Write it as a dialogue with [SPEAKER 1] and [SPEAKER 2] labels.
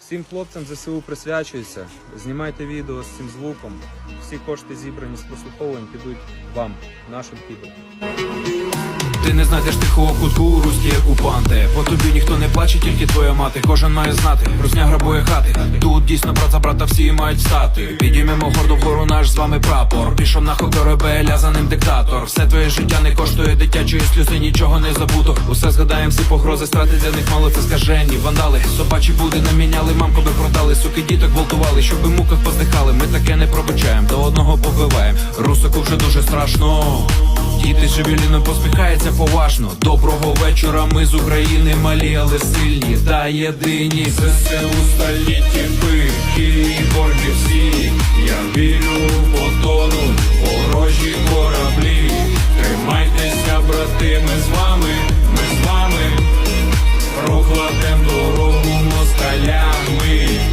[SPEAKER 1] Всім хлопцям ЗСУ присвячується. Знімайте відео з цим звуком. Всі кошти зібрані з прослуховувань підуть вам, нашим підом.
[SPEAKER 2] Ти не знайдеш тихого кутку, руські окупанти. По тобі ніхто не плаче, тільки твоя мати. Кожен має знати, русня грабує хати. Тут дійсно брат за брата всі мають встати. Підіймемо гордо вгору наш з вами прапор. Пішов на корабель, а за ним диктатор. Все твоє життя не коштує дитячої сльози, нічого не забуто. Усе згадаємо, всі погрози, страти для них мало це скажені. Вандали, собачі буди наміняли, мамку би продали, суки діток гвалтували, щоб у муках поздихали. Ми таке не пробачаємо, до одного побиваємо. Русику вже дуже страшно. Діти живіліно посміхаються поважно. Доброго вечора, ми з України малі, але сильні та єдині. ЗСУ столітті пики і борги всі. Я вірю в потону, ворожі кораблі. Тримайтеся, брати, ми з вами, ми з вами. Прокладем дорогу.